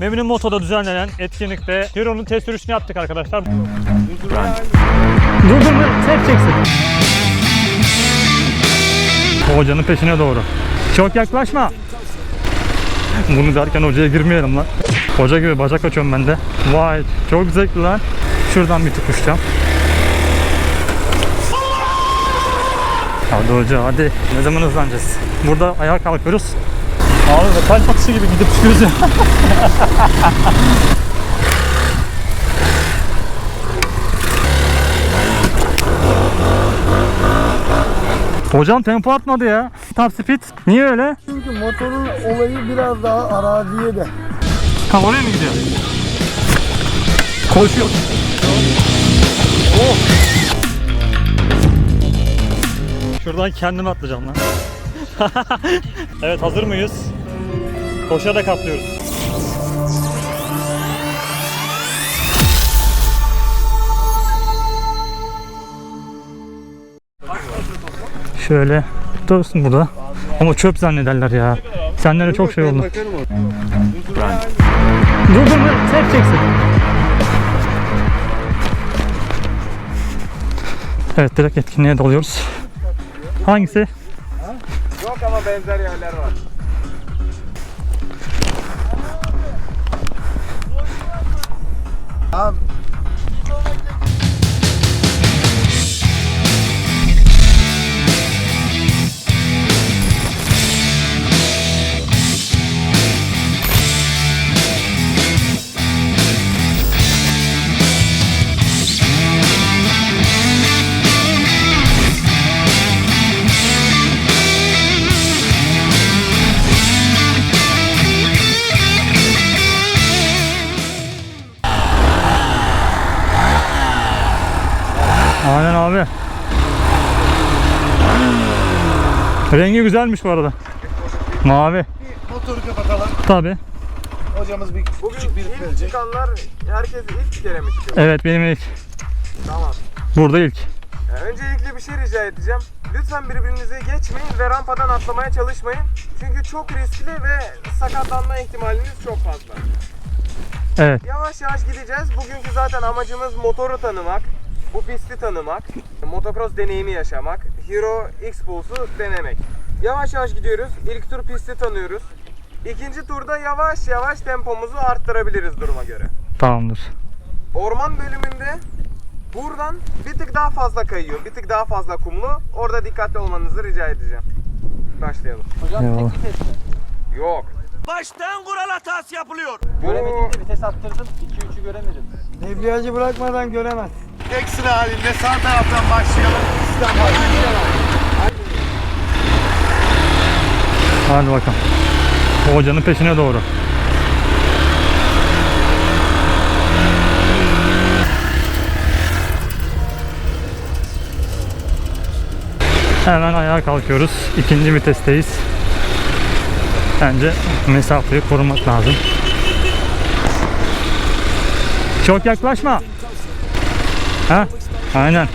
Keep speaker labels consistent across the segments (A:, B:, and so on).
A: Memnun Moto'da düzenlenen etkinlikte Hero'nun test sürüşünü yaptık arkadaşlar. Dur dur dur, sen çeksin. Hocanın peşine doğru. Çok yaklaşma. Bunu derken hocaya girmeyelim lan. Hoca gibi bacak açıyorum ben de. Vay çok zevkli lan. Şuradan bir tıkışacağım. Hadi hoca hadi. Ne zaman hızlanacağız? Burada ayağa kalkıyoruz. Abi kalp atışı gibi gidip çıkıyoruz ya. Hocam tempo atmadı ya. Top speed. Niye öyle?
B: Çünkü motorun olayı biraz daha araziye de.
A: Ha oraya mı gidiyor? Koşuyor. Oh. Şuradan kendimi atlayacağım lan. evet hazır mıyız? Koşarak atlıyoruz. Şöyle dursun burada. Ama çöp zannederler ya. Senden çok şey oldu. Dur dur dur. Sen çeksin. Evet direkt etkinliğe dalıyoruz. Hangisi?
B: Yok ama benzer yerler var. Abi
A: Rengi güzelmiş bu arada. Mavi.
B: motoru kapatalım.
A: Tabi.
B: Hocamız bir küçük bir
C: İlk
B: verecek.
C: çıkanlar herkes ilk kere mi çıkıyor?
A: Evet benim ilk.
C: Tamam.
A: Burada ilk.
C: Öncelikle bir şey rica edeceğim. Lütfen birbirinize geçmeyin ve rampadan atlamaya çalışmayın. Çünkü çok riskli ve sakatlanma ihtimaliniz çok fazla.
A: Evet.
C: Yavaş yavaş gideceğiz. Bugünkü zaten amacımız motoru tanımak, bu pisti tanımak, motocross deneyimi yaşamak, Hero X-Pulse'u denemek. Yavaş yavaş gidiyoruz. İlk tur pisti tanıyoruz. İkinci turda yavaş yavaş tempomuzu arttırabiliriz duruma göre.
A: Tamamdır.
C: Orman bölümünde buradan bir tık daha fazla kayıyor. Bir tık daha fazla kumlu. Orada dikkatli olmanızı rica edeceğim. Başlayalım.
A: Eyvallah.
C: Yok.
D: Baştan kural hatası yapılıyor.
C: Bu
D: vites attırdım. 2-3'ü göremedim.
B: Debriyajı bırakmadan göremez.
E: Ekstra halinde sağ taraftan başlayalım.
A: Hadi bakalım. Hocanın peşine doğru. Hemen ayağa kalkıyoruz. İkinci vitesteyiz. Bence mesafeyi korumak lazım. Çok yaklaşma. Ha? Aynen.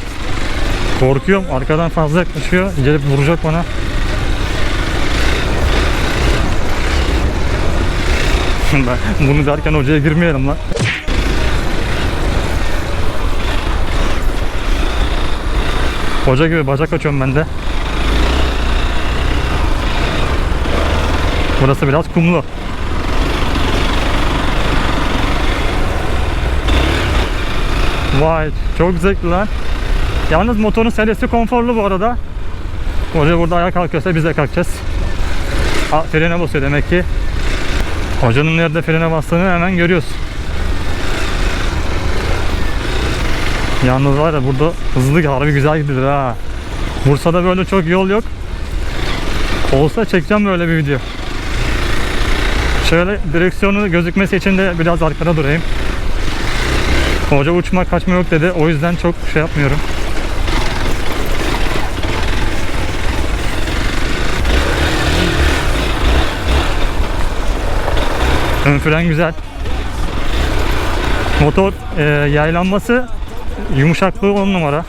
A: Korkuyorum. Arkadan fazla yaklaşıyor. Gelip vuracak bana. Bunu derken hocaya girmeyelim lan. Hoca gibi bacak açıyorum ben de. Burası biraz kumlu. Vay çok zevkli lan. Yalnız motorun serisi konforlu bu arada. Hoca burada ayağa kalkıyorsa biz de kalkacağız. Aa, frene basıyor demek ki. Hocanın nerede frene bastığını hemen görüyoruz. Yalnız var ya burada hızlı harbi güzel gidilir ha. Bursa'da böyle çok yol yok. Olsa çekeceğim böyle bir video. Şöyle direksiyonu gözükmesi için de biraz arkada durayım. Hoca uçma kaçma yok dedi. O yüzden çok şey yapmıyorum. Ön fren güzel. Motor e, yaylanması yumuşaklığı on numara.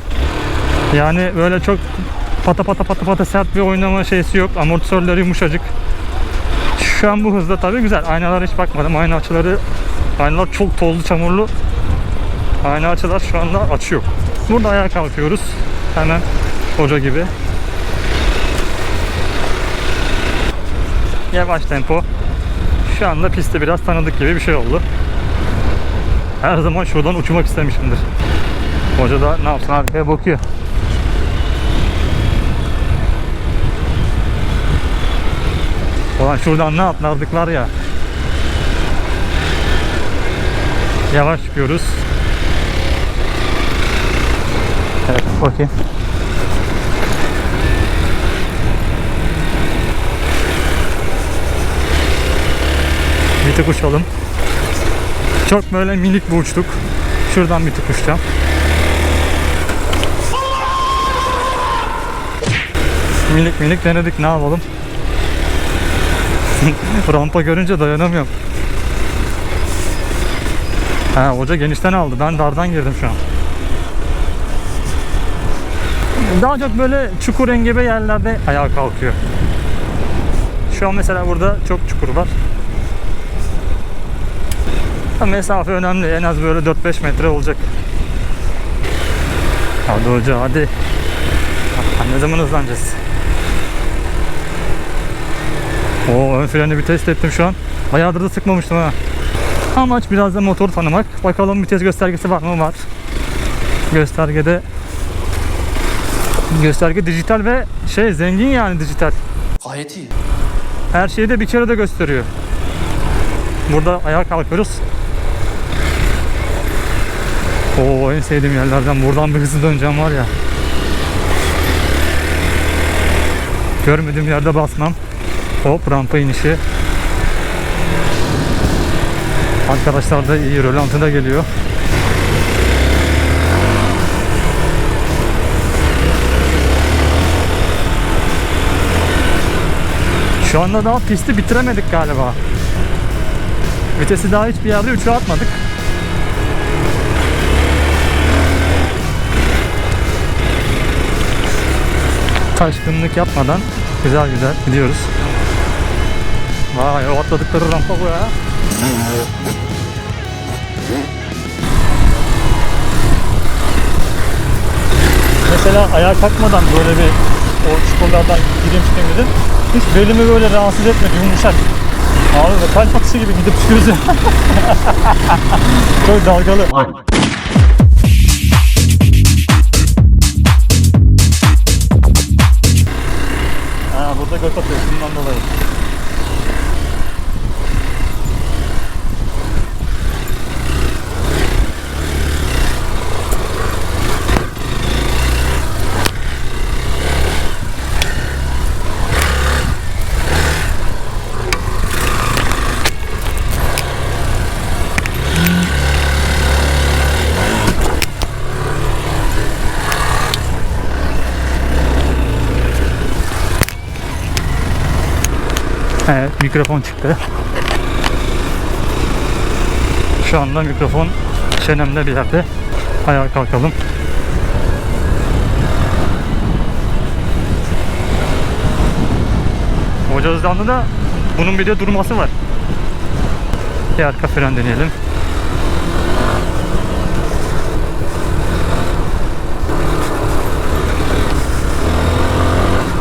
A: Yani böyle çok pata pata pata pata sert bir oynama şeysi yok. Amortisörleri yumuşacık. Şu an bu hızda tabii güzel. Aynalara hiç bakmadım. Ayna açıları aynalar çok tozlu, çamurlu. Ayna açılar şu anda açıyor. Burada ayağa kalkıyoruz. Hemen hoca gibi. Yavaş tempo. Şu anda pistte biraz tanıdık gibi bir şey oldu. Her zaman şuradan uçmak istemişimdir. Hoca da ne yapsın arkaya bakıyor. Ulan şuradan ne atlardık var ya. Yavaş çıkıyoruz. Evet bakayım. Bir tık uçalım. Çok böyle minik bir uçtuk. Şuradan bir tık uçacağım. Minik minik denedik ne yapalım. Rampa görünce dayanamıyorum. Ha hoca genişten aldı. Ben dardan girdim şu an. Daha çok böyle çukur engebe yerlerde ayağa kalkıyor. Şu an mesela burada çok çukur var. Mesafe önemli. En az böyle 4-5 metre olacak. Hadi hoca hadi. Ha, Ne zaman hızlanacağız? Oo ön freni bir test ettim şu an. Bayağıdır da sıkmamıştım ha. Amaç biraz da motor tanımak. Bakalım vites göstergesi var mı? Var. Göstergede gösterge dijital ve şey zengin yani dijital.
F: Gayet iyi.
A: Her şeyi de bir kere de gösteriyor. Burada ayağa kalkıyoruz. Oo en sevdiğim yerlerden buradan bir hızlı döneceğim var ya. Görmediğim yerde basmam. Hop rampa inişi. Arkadaşlar da iyi rölantıda geliyor. Şu anda daha pisti bitiremedik galiba. Vitesi daha hiçbir yerde 3'e atmadık. Taşkınlık yapmadan güzel güzel gidiyoruz. Vay o atladıkları rampa bu ya. Mesela ayağa kalkmadan böyle bir o çukurlardan gireyim çıkayım. Hiç belimi böyle rahatsız etmedi yumuşak. Abi kalp atışı gibi gidip çıkıyoruz. Çok dalgalı. Ha burada göt atıyor bundan dolayı. Mikrofon çıktı. Şu anda mikrofon çenemde bir yerde. Ayağa kalkalım. Hoca hızlandı da bunun bir de durması var. Bir arka fren deneyelim.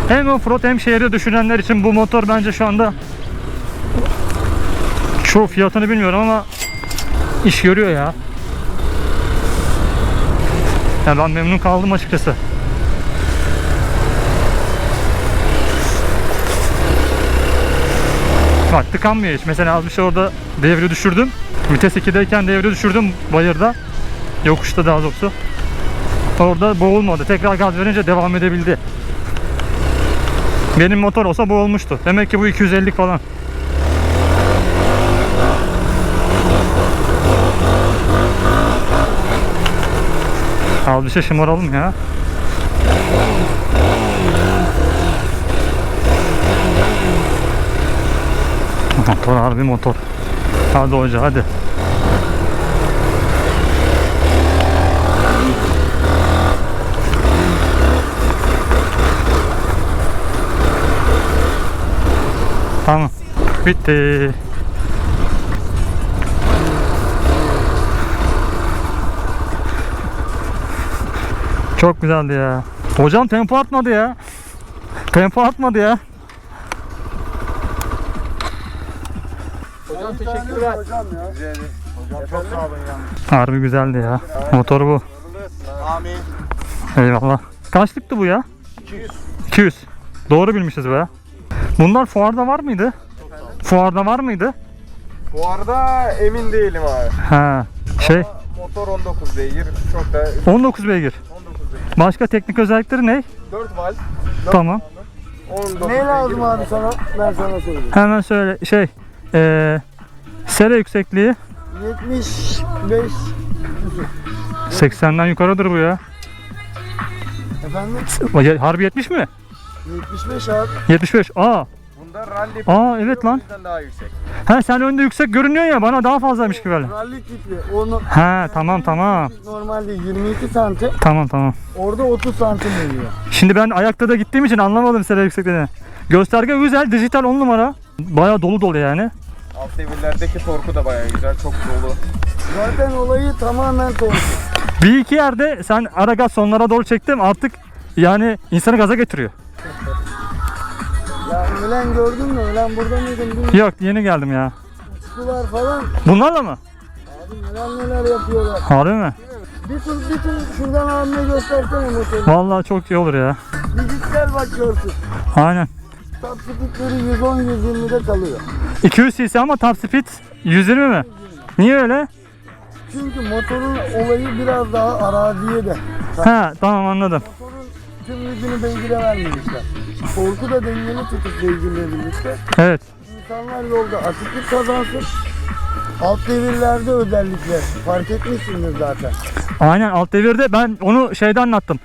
A: Hem offroad hem şehirde düşünenler için bu motor bence şu anda çoğu fiyatını bilmiyorum ama iş görüyor ya. Ya ben memnun kaldım açıkçası. Bak tıkanmıyor hiç. Mesela az bir şey orada devri düşürdüm. Vites 2'deyken devri düşürdüm bayırda. Yokuşta daha doğrusu. Orada boğulmadı. Tekrar gaz verince devam edebildi. Benim motor olsa bu olmuştu. Demek ki bu 250 falan. Al bir şey şımaralım ya. Motor harbi motor. Hadi hoca hadi. Tamam. bitti. Çok güzeldi ya. Hocam tempo atmadı ya. Tempo atmadı ya.
C: Hocam teşekkürler.
B: Hocam ya.
E: Hocam çok sağ olun ya.
A: Harbi güzeldi ya. Motor bu.
E: Amin.
A: Eyvallah. Kaçlıktı bu ya? 200. 200. Doğru bilmişiz be. Bunlar fuarda var mıydı? Fuarda var mıydı?
C: Bu arada emin değilim abi.
A: Ha. Şey
C: Motor 19 beygir. Çok da
A: 19 beygir.
C: 19 beygir.
A: Başka teknik özellikleri ne?
C: 4 valve.
A: Tamam.
C: 19
B: Ne lazım abi sana? Ben sana söyleyeyim.
A: Hemen söyle şey eee sere yüksekliği
B: 75
A: 80'den yukarıdır bu ya.
B: efendim
A: Harbi 70 mi?
B: 75 abi.
A: 75. Aa.
C: Bunda rally
A: Aa evet lan.
C: bizden daha yüksek.
A: Ha sen önde yüksek görünüyor ya bana daha fazlaymış gibi böyle.
B: Rally tipli. Onu
A: Ha tamam tamam.
B: normalde 22 santim.
A: Tamam tamam.
B: Orada 30 santim veriyor.
A: Şimdi ben ayakta da gittiğim için anlamadım sere yüksekliğini. Gösterge güzel, dijital 10 numara. Baya dolu dolu yani.
C: Alt devirlerdeki torku da bayağı güzel. Çok dolu.
B: Zaten olayı tamamen torku.
A: Bir iki yerde sen ara gaz sonlara doğru çektim artık yani insanı gaza getiriyor.
B: Ya ölen gördün mü? Ölen burada mıydın? Bilmiyorum.
A: Yok yeni geldim ya.
B: Sular falan.
A: Bunlarla mı?
B: Abi neler neler yapıyorlar.
A: Harbi mi?
B: Bir tur bir tur şuradan abime göstersene motoru.
A: Vallahi çok iyi olur ya.
B: Bir git gel bak görsün.
A: Aynen.
B: Top speedleri 110-120'de kalıyor.
A: 200 cc ama top speed 120 mi? Niye öyle?
B: Çünkü motorun olayı biraz daha araziye de.
A: Ha tamam anladım.
B: Motorun tüm gücünü beygire vermemişler. Korku da dengeli tutup birlikte.
A: Evet.
B: İnsanlar yolda atıklık kazansın. Alt devirlerde özellikle fark etmişsiniz zaten.
A: Aynen alt devirde ben onu şeyde anlattım.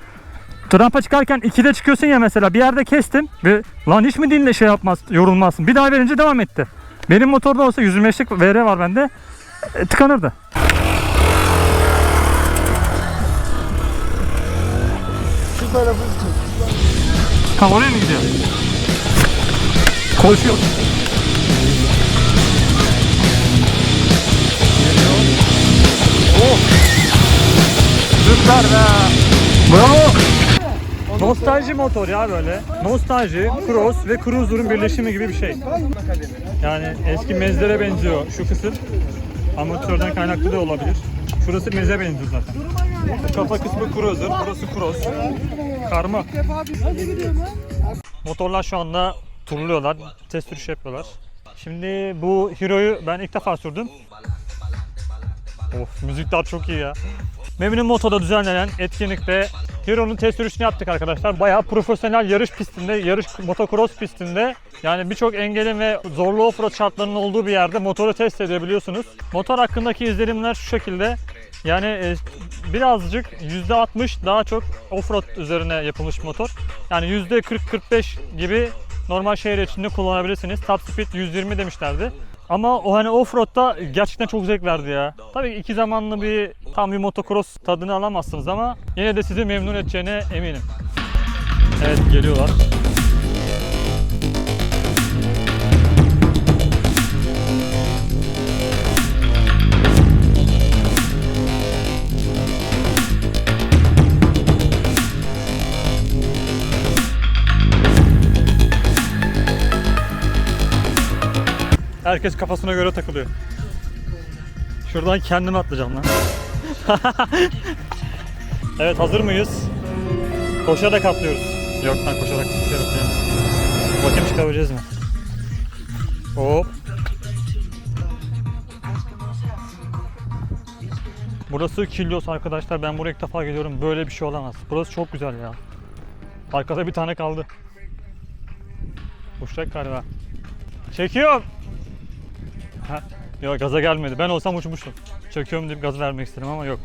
A: Trampa çıkarken 2'de çıkıyorsun ya mesela bir yerde kestim ve lan hiç mi dinle şey yapmaz yorulmazsın. Bir daha verince devam etti. Benim motorda olsa 125'lik VR var bende e, tıkanırdı.
B: Şu tarafı.
A: Ha oraya mı gidiyor? Koşuyor. Oh. Süper be. Bravo. Nostalji motor ya böyle. Nostalji, cross ve cruiser'ın birleşimi gibi bir şey. Yani eski mezlere benziyor şu kısım. Amatörden kaynaklı da olabilir. Şurası meze benziyor zaten. Kafa kısmı cruiser, burası cross. Karma. Motorlar şu anda turluyorlar. Test sürüşü yapıyorlar. Şimdi bu Hero'yu ben ilk defa sürdüm. Of müzikler çok iyi ya. Memnun Moto'da düzenlenen etkinlikte Hero'nun test sürüşünü yaptık arkadaşlar. Bayağı profesyonel yarış pistinde, yarış motocross pistinde yani birçok engelin ve zorlu offroad şartlarının olduğu bir yerde motoru test edebiliyorsunuz. Motor hakkındaki izlenimler şu şekilde. Yani e, birazcık %60 daha çok offroad üzerine yapılmış motor. Yani %40-45 gibi normal şehir içinde kullanabilirsiniz. Top speed 120 demişlerdi. Ama o hani offroad'da gerçekten çok zevk verdi ya. Tabii iki zamanlı bir tam bir motocross tadını alamazsınız ama yine de sizi memnun edeceğine eminim. Evet geliyorlar. Herkes kafasına göre takılıyor. Şuradan kendime atlayacağım lan. evet hazır mıyız? Koşarak atlıyoruz. Yok lan koşarak atlayamaz. Bakayım çıkabileceğiz mi? Hop. Burası Kilyos arkadaşlar. Ben buraya ilk defa geliyorum. Böyle bir şey olamaz. Burası çok güzel ya. Arkada bir tane kaldı. Uçacak galiba. Çekiyorum. Ha, yok gaza gelmedi. Ben olsam uçmuştum. Çekiyorum deyip gaz vermek istedim ama yok.